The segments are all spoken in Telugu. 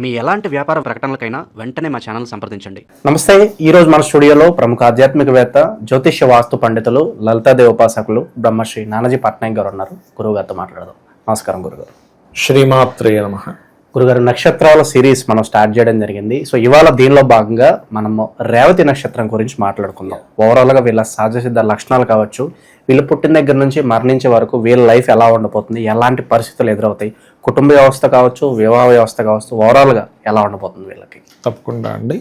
మీ ఎలాంటి వ్యాపార ప్రకటనలకైనా వెంటనే మా ఛానల్ సంప్రదించండి. నమస్తే ఈ రోజు మన స్టూడియోలో ప్రముఖ ఆధ్యాత్మికవేత్త జ్యోతిష్య వాస్తు పండితులు లలితాదేవి ఉపాసకులు బ్రహ్మశ్రీ నానాజీ పట్నాయక్ గారు ఉన్నారు. గురువు గారితో మాట్లాడదాం. నమస్కారం గురుగారు. శ్రీమాత్రే నమ. గురుగారు నక్షత్రాల సిరీస్ మనం స్టార్ట్ చేయడం జరిగింది. సో ఇవాళ దీనిలో భాగంగా మనము రేవతి నక్షత్రం గురించి మాట్లాడుకుందాం. ఓవరాల్గా వీళ్ళ సహజ సిద్ధ లక్షణాలు కావచ్చు వీళ్ళు పుట్టిన దగ్గర నుంచి మరణించే వరకు వీళ్ళ లైఫ్ ఎలా ఉండబోతుంది ఎలాంటి పరిస్థితులు ఎదురవుతాయి కుటుంబ వ్యవస్థ కావచ్చు వివాహ వ్యవస్థ కావచ్చు ఓవరాల్గా ఎలా ఉండబోతుంది వీళ్ళకి? తప్పకుండా అండి.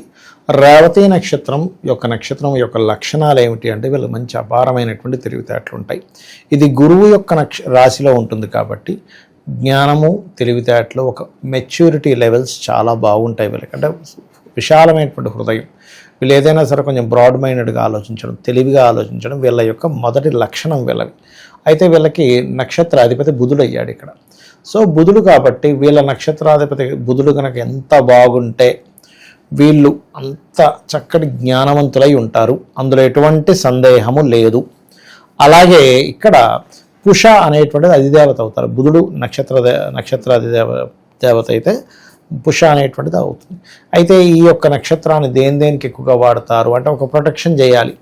రేవతి నక్షత్రం యొక్క నక్షత్రం యొక్క లక్షణాలు ఏమిటి అంటే వీళ్ళు మంచి అపారమైనటువంటి తెలివితేటలు ఉంటాయి ఇది గురువు యొక్క నక్ష రాశిలో ఉంటుంది కాబట్టి జ్ఞానము తెలివితేటలు ఒక మెచ్యూరిటీ లెవెల్స్ చాలా బాగుంటాయి వీళ్ళకి. అంటే విశాలమైనటువంటి హృదయం. వీళ్ళు ఏదైనా సరే కొంచెం బ్రాడ్ మైండెడ్గా ఆలోచించడం తెలివిగా ఆలోచించడం వీళ్ళ యొక్క మొదటి లక్షణం వీళ్ళవి. అయితే వీళ్ళకి నక్షత్రాధిపతి బుధుడు అయ్యాడు ఇక్కడ. సో బుధుడు కాబట్టి వీళ్ళ నక్షత్రాధిపతి బుధుడు కనుక ఎంత బాగుంటే వీళ్ళు అంత చక్కటి జ్ఞానవంతులై ఉంటారు. అందులో ఎటువంటి సందేహము లేదు. అలాగే ఇక్కడ పుష అనేటువంటిది అధిదేవత అవుతారు. బుధుడు నక్షత్ర దే- నక్షత్ర అధిదేవ దేవత అయితే పుష అనేటువంటిది అవుతుంది. అయితే ఈ యొక్క నక్షత్రాన్ని దేని దేనికి ఎక్కువగా వాడతారు అంటే ఒక ప్రొటెక్షన్ చేయాలి.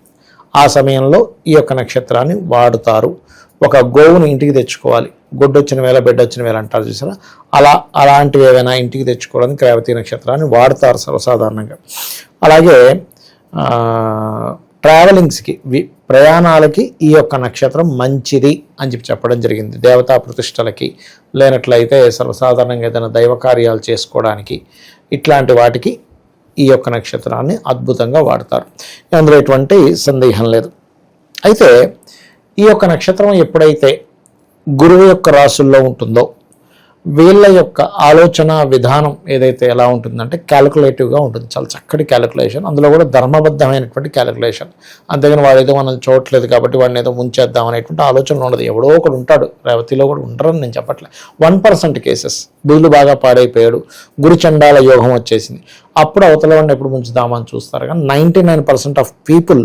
ఆ సమయంలో ఈ యొక్క నక్షత్రాన్ని వాడుతారు. ఒక గోవును ఇంటికి తెచ్చుకోవాలి. గొడ్డు వచ్చిన వేళ బిడ్డ వచ్చిన వేళ అంటారు చూసారా? అలా అలాంటివి ఏవైనా ఇంటికి తెచ్చుకోవడానికి రేవతి నక్షత్రాన్ని వాడతారు సర్వసాధారణంగా. అలాగే ట్రావెలింగ్స్కి వి ప్రయాణాలకి ఈ యొక్క నక్షత్రం మంచిది అని చెప్పి చెప్పడం జరిగింది. దేవతా ప్రతిష్టలకి లేనట్లయితే సర్వసాధారణంగా ఏదైనా దైవ కార్యాలు చేసుకోవడానికి ఇట్లాంటి వాటికి ఈ యొక్క నక్షత్రాన్ని అద్భుతంగా వాడతారు. అందులో ఎటువంటి సందేహం లేదు. అయితే ఈ యొక్క నక్షత్రం ఎప్పుడైతే గురువు యొక్క రాసుల్లో ఉంటుందో వీళ్ళ యొక్క ఆలోచన విధానం ఏదైతే ఎలా ఉంటుందంటే క్యాలిక్యులేటివ్గా ఉంటుంది. చాలా చక్కటి క్యాలిక్యులేషన్ అందులో కూడా ధర్మబద్ధమైనటువంటి క్యాలిక్యులేషన్ అంతేగాని వాడు ఏదో మనం చూడట్లేదు కాబట్టి వాడిని ఏదో ముంచేద్దాం అనేటువంటి ఆలోచన ఉండదు. ఎవడో ఒకడు ఉంటాడు. రేవతిలో కూడా ఉండరని నేను చెప్పట్లే. వన్ పర్సెంట్ కేసెస్ వీళ్ళు బాగా పాడైపోయాడు. గురుచండాల యోగం వచ్చేసింది. అప్పుడు అవతల వాడిని ఎప్పుడు ముంచుదామని చూస్తారు. కానీ ninety nine percent of people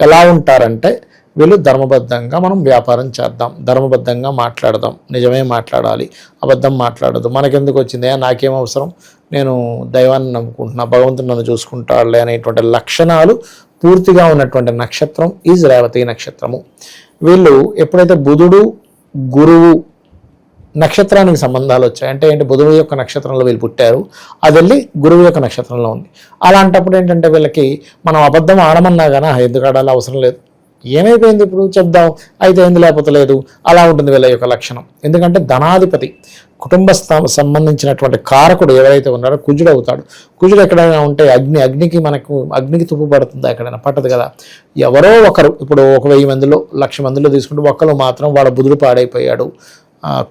ఎలా ఉంటారంటే వీళ్ళు ధర్మబద్ధంగా మనం వ్యాపారం చేద్దాం ధర్మబద్ధంగా మాట్లాడదాం నిజమే మాట్లాడాలి అబద్ధం మాట్లాడదు. మనకెందుకు వచ్చింది? నాకేం అవసరం? నేను దైవాన్ని నమ్ముకుంటున్నా భగవంతుని నన్ను చూసుకుంటాడులే అనేటువంటి లక్షణాలు పూర్తిగా ఉన్నటువంటి నక్షత్రం ఈజ్ రేవతి నక్షత్రము. వీళ్ళు ఎప్పుడైతే బుధుడు గురువు నక్షత్రానికి సంబంధాలు వచ్చాయి అంటే ఏంటి? బుధుడు యొక్క నక్షత్రంలో వీళ్ళు పుట్టారు అది వెళ్ళి గురువు యొక్క నక్షత్రంలో ఉంది. అలాంటప్పుడు ఏంటంటే వీళ్ళకి మనం అబద్ధం ఆడమన్నా కానీ ఎందుకు ఆడాలి అవసరం లేదు. ఏమైపోయింది ఇప్పుడు? చెప్దాం. అయితే ఏంది లేకపోతే లేదు అలా ఉంటుంది వీళ్ళ యొక్క లక్షణం. ఎందుకంటే ధనాధిపతి కుటుంబ సంబంధించినటువంటి కారకుడు ఎవరైతే ఉన్నారో కుజుడు అవుతాడు కుజుడు ఎక్కడైనా ఉంటే అగ్ని అగ్నికి మనకు అగ్నికి తుప్పు పడుతుంది ఎక్కడైనా? పట్టదు కదా. ఎవరో ఒకరు ఇప్పుడు ఒక వెయ్యి మందిలో లక్ష మందిలో తీసుకుంటే ఒక్కరు మాత్రం వాళ్ళ బుధుడు పాడైపోయాడు.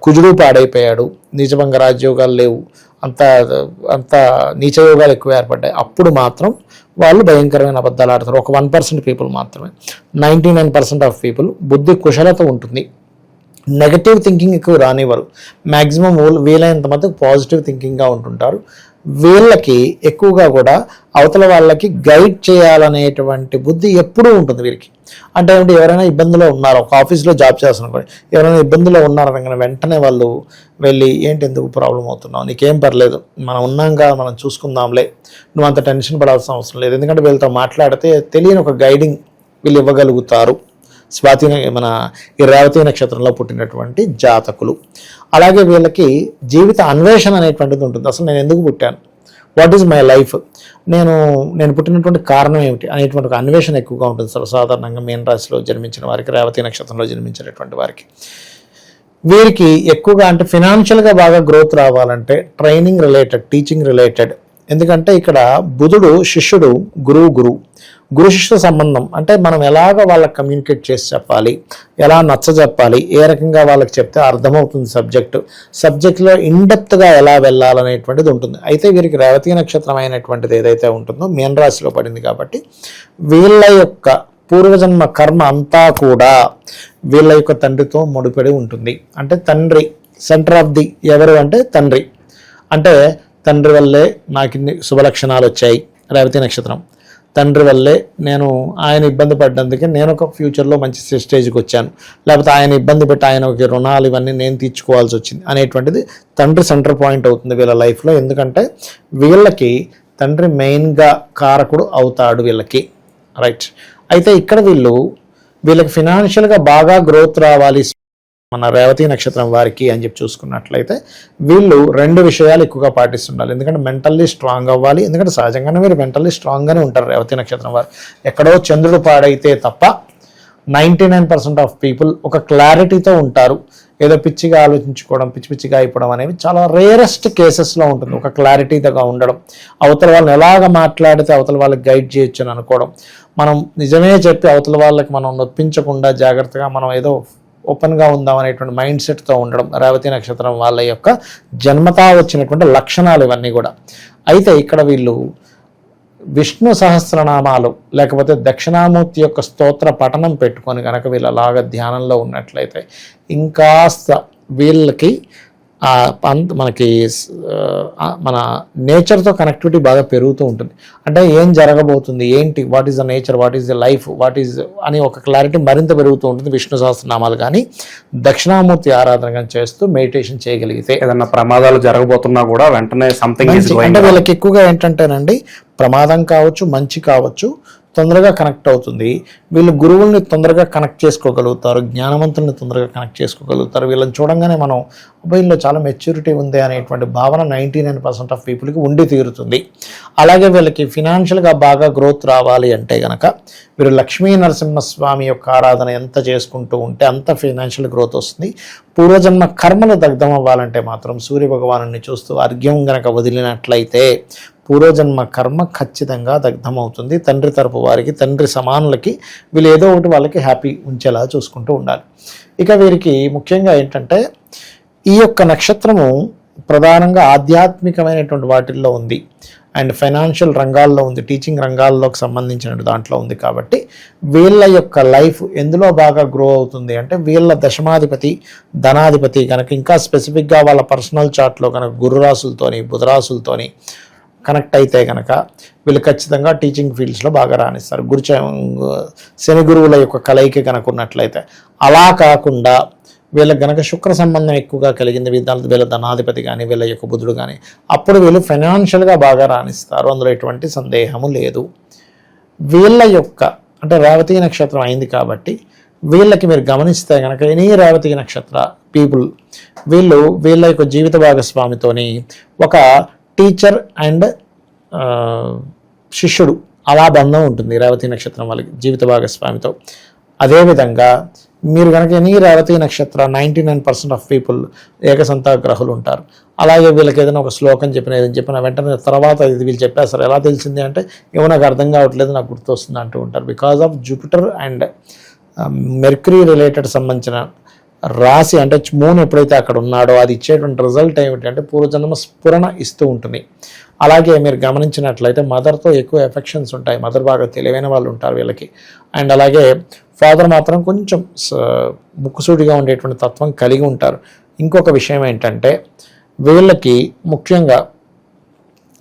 కుజుడు పాడైపోయాడు. నిజభంగ రాజ్యోగాలు లేవు. అంత అంత నీచయోగాలు ఎక్కువ ఏర్పడ్డాయి. అప్పుడు మాత్రం వాళ్ళు భయంకరమైన అబద్ధాలు ఆడతారు. ఒక వన్ పర్సెంట్ పీపుల్ మాత్రమే. Ninety nine percent of people బుద్ధి కుశలత ఉంటుంది. నెగటివ్ థింకింగ్ ఎక్కువ రానివ్వరు. మ్యాక్సిమం వీలైనంత మటుకు పాజిటివ్ థింకింగ్గా ఉంటుంటారు. వీళ్ళకి ఎక్కువగా కూడా అవతల వాళ్ళకి గైడ్ చేయాలనేటువంటి బుద్ధి ఎప్పుడూ ఉంటుంది వీరికి అంటే ఏమిటి? ఎవరైనా ఇబ్బందిలో ఉన్నారు? ఒక ఆఫీస్లో జాబ్ చేస్తున్నారు ఎవరైనా ఇబ్బందిలో ఉన్నారనగానే వెంటనే వాళ్ళు వెళ్ళి ఏంటి ఎందుకు ప్రాబ్లం అవుతున్నావు? నీకేం పర్లేదు. మనం ఉన్నాంగా మనం చూసుకుందాంలే. నువ్వు అంత టెన్షన్ పడాల్సిన అవసరం లేదు. ఎందుకంటే వీళ్ళతో మాట్లాడితే తెలియని ఒక గైడింగ్ వీళ్ళు ఇవ్వగలుగుతారు. స్వాతి మన ఈ రేవతి నక్షత్రంలో పుట్టినటువంటి జాతకులు. అలాగే వీళ్ళకి జీవిత అన్వేషణ అనేటువంటిది ఉంటుంది. అసలు నేను ఎందుకు పుట్టాను? వాట్ ఈజ్ మై లైఫ్ నేను నేను పుట్టినటువంటి కారణం ఏమిటి? అనేటువంటి ఒక అన్వేషణ ఎక్కువగా ఉంటుంది సర్వసాధారణంగా మీన రాశిలో జన్మించిన వారికి రేవతి నక్షత్రంలో జన్మించినటువంటి వారికి. వీరికి ఎక్కువగా అంటే ఫినాన్షియల్గా బాగా గ్రోత్ రావాలంటే ట్రైనింగ్ రిలేటెడ్ టీచింగ్ రిలేటెడ్ ఎందుకంటే ఇక్కడ బుధుడు శిష్యుడు గురువు గురువు. గురు సంబంధం. అంటే మనం ఎలాగ వాళ్ళకి కమ్యూనికేట్ చేసి చెప్పాలి. ఎలా నచ్చ చెప్పాలి. ఏ రకంగా వాళ్ళకి చెప్తే అర్థమవుతుంది సబ్జెక్టు సబ్జెక్ట్లో ఇన్డెప్త్గా ఎలా వెళ్ళాలనేటువంటిది ఉంటుంది. అయితే వీరికి రేవతి నక్షత్రం అయినటువంటిది ఏదైతే ఉంటుందో మీన రాశిలో పడింది కాబట్టి వీళ్ళ యొక్క పూర్వజన్మ కర్మ అంతా కూడా వీళ్ళ యొక్క తండ్రితో ముడిపడి ఉంటుంది. అంటే తండ్రి సెంటర్ ఆఫ్ ది ఎవరు అంటే తండ్రి. అంటే తండ్రి వల్లే నాకు ఇన్ని శుభలక్షణాలు వచ్చాయి. రేవతి నక్షత్రం. తండ్రి వల్లే నేను ఆయన ఇబ్బంది పడ్డందుకే నేను ఒక ఫ్యూచర్లో మంచి స్టేజ్కి వచ్చాను. లేకపోతే ఆయన ఇబ్బంది పెట్టి ఆయన ఒక రుణాలు ఇవన్నీ నేను తీర్చుకోవాల్సి వచ్చింది అనేటువంటిది తండ్రి సెంటర్ పాయింట్ అవుతుంది వీళ్ళ లైఫ్లో ఎందుకంటే వీళ్ళకి తండ్రి మెయిన్గా కారకుడు అవుతాడు వీళ్ళకి. రైట్ అయితే ఇక్కడ వీళ్ళు వీళ్ళకి ఫినాన్షియల్గా బాగా గ్రోత్ రావాలి. మన రేవతి నక్షత్రం వారికి అని చెప్పి చూసుకున్నట్లయితే వీళ్ళు రెండు విషయాలు ఎక్కువగా పాటిస్తుండాలి. ఎందుకంటే మెంటల్లీ స్ట్రాంగ్ అవ్వాలి. ఎందుకంటే సహజంగానే మీరు మెంటల్లీ స్ట్రాంగ్గానే ఉంటారు రేవతి నక్షత్రం వారు. ఎక్కడో చంద్రుడు పాడైతే తప్ప ninety nine percent of people ఒక క్లారిటీతో ఉంటారు. ఏదో పిచ్చిగా ఆలోచించుకోవడం పిచ్చి పిచ్చిగా అయిపోవడం అనేవి చాలా రేరెస్ట్ కేసెస్లో ఉంటుంది. ఒక క్లారిటీగా ఉండడం. అవతల వాళ్ళని ఎలాగ మాట్లాడితే అవతల వాళ్ళకి గైడ్ చేయొచ్చు అని అనుకోవడం. మనం నిజమే చెప్పి అవతల వాళ్ళకి మనం నొప్పించకుండా జాగ్రత్తగా మనం ఏదో ఓపెన్గా ఉందాం అనేటువంటి మైండ్ సెట్తో ఉండడం రేవతి నక్షత్రం వాళ్ళ యొక్క జన్మతా వచ్చినటువంటి లక్షణాలు ఇవన్నీ కూడా. అయితే ఇక్కడ వీళ్ళు విష్ణు సహస్రనామాలు లేకపోతే దక్షిణామూర్తి యొక్క స్తోత్ర పఠనం పెట్టుకొని కనుక వీళ్ళు అలాగ ధ్యానంలో ఉన్నట్లయితే ఇంకాస్త వీళ్ళకి మనకి మన నేచర్తో కనెక్టివిటీ బాగా పెరుగుతూ ఉంటుంది. అంటే ఏం జరగబోతుంది ఏంటి what is the nature what is the life what is అని ఒక క్లారిటీ మరింత పెరుగుతూ ఉంటుంది విష్ణు సహస్రనామాలు. కానీ దక్షిణామూర్తి ఆరాధన కానీ చేస్తూ మెడిటేషన్ చేయగలిగితే ఏదన్నా ప్రమాదాలు జరగబోతున్నా కూడా వెంటనే సంథింగ్ ఈజ్ అంటే వీళ్ళకి ఎక్కువగా ఏంటంటేనండి ప్రమాదం కావచ్చు మంచి కావచ్చు తొందరగా కనెక్ట్ అవుతుంది. వీళ్ళు గురువుల్ని తొందరగా కనెక్ట్ చేసుకోగలుగుతారు జ్ఞానవంతుల్ని తొందరగా కనెక్ట్ చేసుకోగలుగుతారు. వీళ్ళని చూడంగానే మనం మొబైల్లో చాలా మెచ్యూరిటీ ఉంది అనేటువంటి భావన నైంటీ నైన్ పర్సెంట్ ఆఫ్ పీపుల్కి ఉండి తీరుతుంది. అలాగే వీళ్ళకి ఫినాన్షియల్గా బాగా గ్రోత్ రావాలి అంటే గనక వీరు లక్ష్మీ నరసింహస్వామి యొక్క ఆరాధన ఎంత చేసుకుంటూ ఉంటే అంత ఫినాన్షియల్ గ్రోత్ వస్తుంది. పూర్వజన్మ కర్మలు దగ్ధం అవ్వాలంటే మాత్రం సూర్య భగవాను చూస్తూ అర్ఘ్యం గనక వదిలినట్లయితే పూర్వజన్మ కర్మ ఖచ్చితంగా దగ్ధమవుతుంది. తండ్రి తరపు వారికి తండ్రి సమానులకి వీళ్ళు ఏదో ఒకటి వాళ్ళకి హ్యాపీ ఉంచేలా చూసుకుంటూ ఉండాలి. ఇక వీరికి ముఖ్యంగా ఏంటంటే ఈ యొక్క నక్షత్రము ప్రధానంగా ఆధ్యాత్మికమైనటువంటి వాటిల్లో ఉంది. అండ్ ఫైనాన్షియల్ రంగాల్లో ఉంది టీచింగ్ రంగాల్లోకి సంబంధించిన దాంట్లో ఉంది కాబట్టి వీళ్ళ యొక్క లైఫ్ ఎందులో బాగా గ్రో అవుతుంది అంటే వీళ్ళ దశమాధిపతి ధనాధిపతి కనుక ఇంకా స్పెసిఫిక్గా వాళ్ళ పర్సనల్ చార్ట్లో కనుక గురురాసులతోని బుధరాసులతోని కనెక్ట్ అయితే కనుక వీళ్ళు ఖచ్చితంగా టీచింగ్ ఫీల్డ్స్లో బాగా రాణిస్తారు. గురు శని గురువుల యొక్క కలయిక కనుక ఉన్నట్లయితే అలా కాకుండా వీళ్ళకి గనక శుక్ర సంబంధం ఎక్కువగా కలిగింది వీళ్ళ వీళ్ళ ధనాధిపతి కానీ వీళ్ళ యొక్క బుధుడు కానీ అప్పుడు వీళ్ళు ఫైనాన్షియల్గా బాగా రాణిస్తారు. అందులో ఎటువంటి సందేహము లేదు. వీళ్ళ యొక్క అంటే రేవతి నక్షత్రం అయింది కాబట్టి వీళ్ళకి మీరు గమనిస్తే కనుక ఎనీ రేవతి నక్షత్ర పీపుల్ వీళ్ళు వీళ్ళ యొక్క జీవిత భాగస్వామితోని ఒక టీచర్ అండ్ శిష్యుడు. అలా బంధం ఉంటుంది రేవతి నక్షత్రం వాళ్ళకి జీవిత భాగస్వామితో. అదేవిధంగా మీరు కనుక ఎనీ రేవతి నక్షత్ర ninety nine percent of people ఏకసంతా గ్రహులు ఉంటారు. అలాగే వీళ్ళకి ఏదైనా ఒక శ్లోకం చెప్పిన ఏదైనా చెప్పిన వెంటనే తర్వాత ఇది వీళ్ళు చెప్పేస్తారు ఎలా తెలిసింది అంటే ఏమో నాకు అర్థం కావట్లేదు నాకు గుర్తొస్తుంది అంటూ ఉంటారు. Because of Jupiter and Mercury related సంబంధించిన రాశి అంటే మూన్ ఎప్పుడైతే అక్కడ ఉన్నాడో అది ఇచ్చేటువంటి రిజల్ట్ ఏమిటంటే పూర్వజన్మ స్ఫురణ ఇస్తూ ఉంటుంది. అలాగే మీరు గమనించినట్లయితే మదర్తో ఎక్కువ ఎఫెక్షన్స్ ఉంటాయి. మదర్ బాగా తెలివైన వాళ్ళు ఉంటారు వీళ్ళకి. అండ్ అలాగే ఫాదర్ మాత్రం కొంచెం స- ముక్కుసూటిగా ఉండేటువంటి తత్వం కలిగి ఉంటారు. ఇంకొక విషయం ఏంటంటే వీళ్ళకి ముఖ్యంగా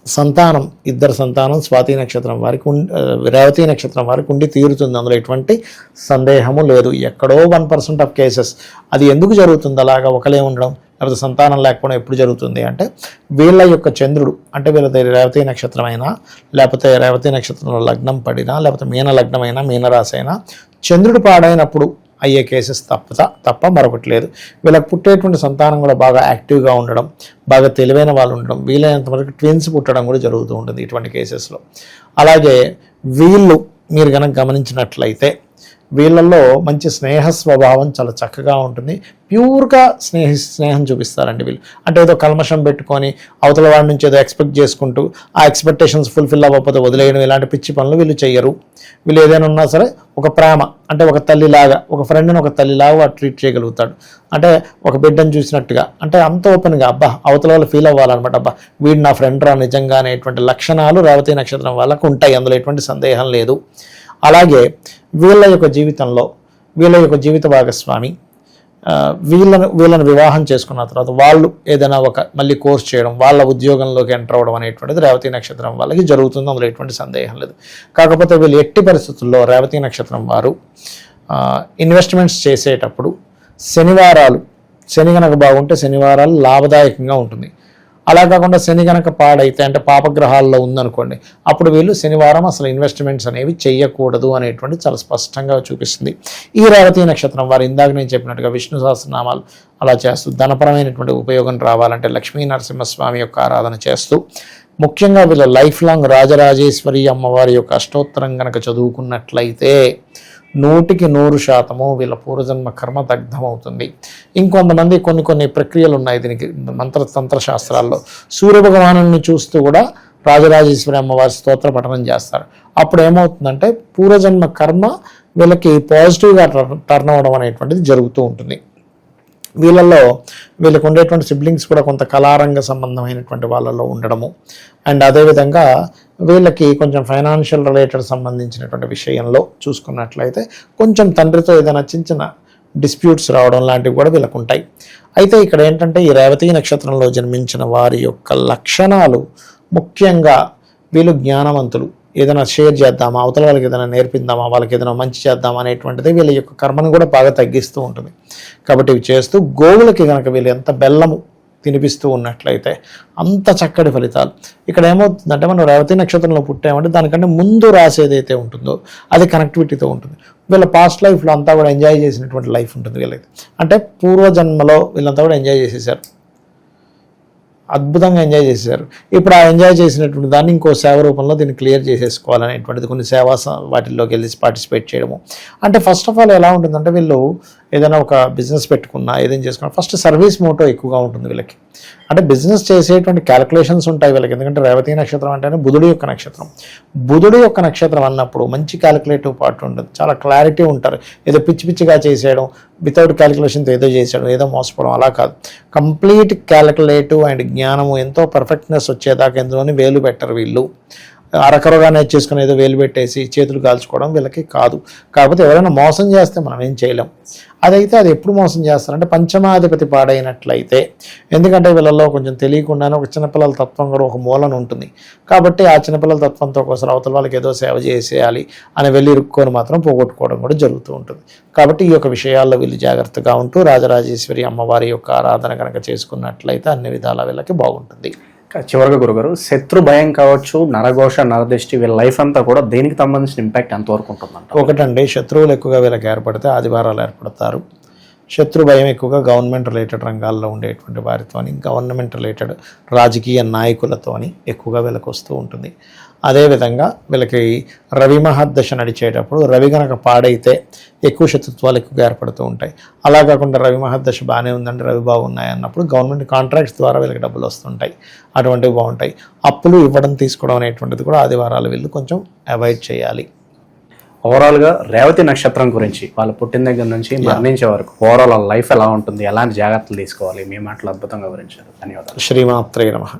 సంతానం ఇద్దరు సంతానం స్వాతి నక్షత్రం వారికి ఉం- రేవతి నక్షత్రం వారికి ఉండి తీరుతుంది. అందులో ఎటువంటి సందేహము లేదు. ఎక్కడో వన్ పర్సెంట్ ఆఫ్ కేసెస్. అది ఎందుకు జరుగుతుంది? అలాగా ఒకలే ఉండడం లేకపోతే సంతానం లేకపోవడం ఎప్పుడు జరుగుతుంది? అంటే వీళ్ళ యొక్క చంద్రుడు అంటే వీళ్ళ రేవతి నక్షత్రం అయినా లేకపోతే రేవతి నక్షత్రంలో లగ్నం పడినా లేకపోతే మీన లగ్నమైనా మీనరాశి అయినా చంద్రుడు పాడైనప్పుడు అయ్యే కేసెస్ తప్ప తప్ప మరొకటి లేదు. వీళ్ళకి పుట్టేటువంటి సంతానం కూడా బాగా యాక్టివ్గా ఉండడం బాగా తెలివైన వాళ్ళు ఉండడం వీలైనంత వరకు ట్విన్స్ పుట్టడం కూడా జరుగుతూ ఉంటుంది ఇటువంటి కేసెస్లో. అలాగే వీళ్ళు మీరు కనుక గమనించినట్లయితే వీళ్ళల్లో మంచి స్నేహ స్వభావం చాలా చక్కగా ఉంటుంది. ప్యూర్గా స్నేహి స్నేహం చూపిస్తారండి వీళ్ళు. అంటే ఏదో కల్మషం పెట్టుకొని అవతల వాడి నుంచి ఏదో ఎక్స్పెక్ట్ చేసుకుంటూ ఆ ఎక్స్పెక్టేషన్స్ ఫుల్ఫిల్ అవ్వకపోతే వదిలేయడం ఇలాంటి పిచ్చి పనులు వీళ్ళు చేయరు వీళ్ళు ఏదైనా ఉన్నా సరే ఒక ప్రేమ అంటే ఒక తల్లిలాగా ఒక ఫ్రెండ్ని ఒక తల్లిలాగా వాడు ట్రీట్ చేయగలుగుతాడు. అంటే ఒక బిడ్డను చూసినట్టుగా అంటే అంత ఓపెన్గా అబ్బా అవతల వాళ్ళు ఫీల్ అవ్వాలన్నమాట అబ్బా వీడు నా ఫ్రెండ్ రా నిజంగా అనేటువంటి లక్షణాలు రేవతి నక్షత్రం వాళ్ళకు ఉంటాయి అందులో ఎటువంటి సందేహం లేదు. అలాగే వీళ్ళ యొక్క జీవితంలో వీళ్ళ యొక్క జీవిత భాగస్వామి వీళ్ళను వీళ్ళను వివాహం చేసుకున్న తర్వాత వాళ్ళు ఏదైనా ఒక మళ్ళీ కోర్స్ చేయడం వాళ్ళ ఉద్యోగంలోకి ఎంటర్ అవ్వడం అనేటువంటిది రేవతి నక్షత్రం వాళ్ళకి జరుగుతుంది. అందులో ఎటువంటి సందేహం లేదు. కాకపోతే వీళ్ళు ఎట్టి పరిస్థితుల్లో రేవతి నక్షత్రం వారు ఇన్వెస్ట్మెంట్స్ చేసేటప్పుడు శనివారాలు శని కనుక బాగుంటే శనివారాలు లాభదాయకంగా ఉంటుంది. అలా కాకుండా శని కనుక పాడైతే అంటే పాపగ్రహాల్లో ఉందనుకోండి అప్పుడు వీళ్ళు శనివారం అసలు ఇన్వెస్ట్మెంట్స్ అనేవి చేయకూడదు అనేటువంటి చాలా స్పష్టంగా చూపిస్తుంది. ఈ రేవతి నక్షత్రం వారు ఇందాక నేను చెప్పినట్టుగా విష్ణు సహస్రనామాలు అలా చేస్తూ ధనపరమైనటువంటి ఉపయోగం రావాలంటే లక్ష్మీ నరసింహస్వామి యొక్క ఆరాధన చేస్తూ ముఖ్యంగా వీళ్ళ లైఫ్ లాంగ్ రాజరాజేశ్వరి అమ్మవారి యొక్క అష్టోత్తరం కనుక చదువుకున్నట్లయితే నూటికి నూరు శాతము వీళ్ళ పూర్వజన్మ కర్మ దగ్ధమవుతుంది ఇంకొంతమంది కొన్ని కొన్ని ప్రక్రియలు ఉన్నాయి దీనికి మంత్ర తంత్ర శాస్త్రాల్లో సూర్యభగవాను చూస్తూ కూడా రాజరాజేశ్వరి అమ్మవారి స్తోత్ర పఠనం చేస్తారు. అప్పుడు ఏమవుతుందంటే పూర్వజన్మ కర్మ వీళ్ళకి పాజిటివ్గా టర్న్ అవడం అనేటువంటిది జరుగుతూ ఉంటుంది. వీళ్ళల్లో వీళ్ళకు ఉండేటువంటి సిబ్లింగ్స్ కూడా కొంత కళారంగ సంబంధమైనటువంటి వాళ్ళలో ఉండడము. అండ్ అదేవిధంగా వీళ్ళకి కొంచెం ఫైనాన్షియల్ రిలేటెడ్ సంబంధించినటువంటి విషయంలో చూసుకున్నట్లయితే కొంచెం తండ్రితో ఏదైనా చిన్న చిన్న డిస్ప్యూట్స్ రావడం లాంటివి కూడా వీళ్ళకు ఉంటాయి. అయితే ఇక్కడ ఏంటంటే ఈ రేవతి నక్షత్రంలో జన్మించిన వారి యొక్క లక్షణాలు ముఖ్యంగా వీళ్ళు జ్ఞానవంతులు. ఏదైనా షేర్ చేద్దామా అవతల వాళ్ళకి ఏదైనా నేర్పిందామా వాళ్ళకి ఏదైనా మంచి చేద్దామా అనేటువంటిది వీళ్ళ యొక్క కర్మను కూడా బాగా తగ్గిస్తూ ఉంటుంది. కాబట్టి ఇవి చేస్తూ గోవులకి కనుక వీళ్ళు ఎంత బెల్లము తినిపిస్తూ ఉన్నట్లయితే అంత చక్కటి ఫలితాలు. ఇక్కడ ఏమవుతుందంటే మనం రేవతి నక్షత్రంలో పుట్టామంటే దానికంటే ముందు రాసి ఏదైతే ఉంటుందో అది కనెక్టివిటీతో ఉంటుంది. వీళ్ళ పాస్ట్ లైఫ్లో అంతా కూడా ఎంజాయ్ చేసినటువంటి లైఫ్ ఉంటుంది వీళ్ళకి అంటే పూర్వజన్మలో వీళ్ళంతా కూడా ఎంజాయ్ చేసేసారు. అద్భుతంగా ఎంజాయ్ చేశారు. ఇప్పుడు ఆ ఎంజాయ్ చేసినటువంటి దాన్ని ఇంకో సేవ రూపంలో దీన్ని క్లియర్ చేసేసుకోవాలనేటువంటిది కొన్ని సేవా వాటిల్లోకి వెళ్ళి పార్టిసిపేట్ చేయడము. అంటే ఫస్ట్ ఆఫ్ ఆల్ ఎలా ఉంటుందంటే వీళ్ళు ఏదైనా ఒక బిజినెస్ పెట్టుకున్నా ఏదైనా చేసుకున్నా ఫస్ట్ సర్వీస్ మోటో ఎక్కువగా ఉంటుంది వీళ్ళకి. అంటే బిజినెస్ చేసేటువంటి క్యాలిక్యులేషన్స్ ఉంటాయి వీళ్ళకి. ఎందుకంటే రేవతి నక్షత్రం అంటేనే బుధుడి యొక్క నక్షత్రం. బుధుడి యొక్క నక్షత్రం అన్నప్పుడు మంచి క్యాలిక్యులేటివ్ పార్ట్ ఉంటుంది. చాలా క్లారిటీ ఉంటారు. ఏదో పిచ్చి పిచ్చిగా చేసేయడం వితౌట్ క్యాలిక్యులేషన్తో ఏదో చేసేయడం ఏదో మోసపోవడం అలా కాదు. కంప్లీట్ క్యాలిక్యులేటివ్ అండ్ జ్ఞానము ఎంతో పర్ఫెక్ట్నెస్ వచ్చేదాకా ఎందులోని వేలు పెట్టరు వీళ్ళు. అరకరగానే చేసుకుని ఏదో వేలు పెట్టేసి చేతులు కాల్చుకోవడం వీళ్ళకి కాదు. కాకపోతే ఎవరైనా మోసం చేస్తే మనం ఏం చేయలేం. అదైతే అది ఎప్పుడు మోసం చేస్తారంటే పంచమాధిపతి పాడైనట్లయితే. ఎందుకంటే వీళ్ళలో కొంచెం తెలియకుండానే ఒక చిన్నపిల్లల తత్వం కూడా ఒక మూలన ఉంటుంది. కాబట్టి ఆ చిన్నపిల్లల తత్వంతో కోసం అవతల వాళ్ళకి ఏదో సేవ చేసేయాలి అని వెళ్ళి ఇరుక్కొని మాత్రం పోగొట్టుకోవడం కూడా జరుగుతూ ఉంటుంది. కాబట్టి ఈ యొక్క విషయాల్లో వీళ్ళు జాగ్రత్తగా ఉంటూ రాజరాజేశ్వరి అమ్మవారి యొక్క ఆరాధన కనుక చేసుకున్నట్లయితే అన్ని విధాల వీళ్ళకి బాగుంటుంది. చివరిగా గురుగారు శత్రు భయం కావచ్చు నరఘోష నరదృష్టి వీళ్ళ లైఫ్ అంతా కూడా దేనికి సంబంధించిన ఇంపాక్ట్ ఎంతవరకు ఉంటుందంట? ఒకటండి శత్రువులు ఎక్కువగా వీళ్ళకి ఏర్పడితే ఆదివారాలు ఏర్పడతారు. శత్రు భయం ఎక్కువగా గవర్నమెంట్ రిలేటెడ్ రంగాల్లో ఉండేటువంటి వారితోని గవర్నమెంట్ రిలేటెడ్ రాజకీయ నాయకులతోని ఎక్కువగా వీళ్ళకి వస్తూ ఉంటుంది. అదేవిధంగా వీళ్ళకి రవి మహర్దశ నడిచేటప్పుడు రవి గనక పాడైతే ఎక్కువ శత్రుత్వాలు ఎక్కువగా ఏర్పడుతూ ఉంటాయి. అలా కాకుండా రవి మహర్దశ బాగానే ఉందంటే రవి బాగున్నాయి అన్నప్పుడు గవర్నమెంట్ కాంట్రాక్ట్స్ ద్వారా వీళ్ళకి డబ్బులు వస్తుంటాయి. అటువంటివి బాగుంటాయి. అప్పులు ఇవ్వడం తీసుకోవడం అనేటువంటిది కూడా ఆదివారాలు వీళ్ళు కొంచెం అవాయిడ్ చేయాలి. ఓవరాల్గా రేవతి నక్షత్రం గురించి వాళ్ళు పుట్టిన దగ్గర నుంచి మరణించే వరకు ఓవరాల్ లైఫ్ ఎలా ఉంటుంది ఎలాంటి జాగ్రత్తలు తీసుకోవాలి మీ మాటలు అద్భుతంగా వివరించారు. ధన్యవాదాలు. శ్రీమాత్రే నమః.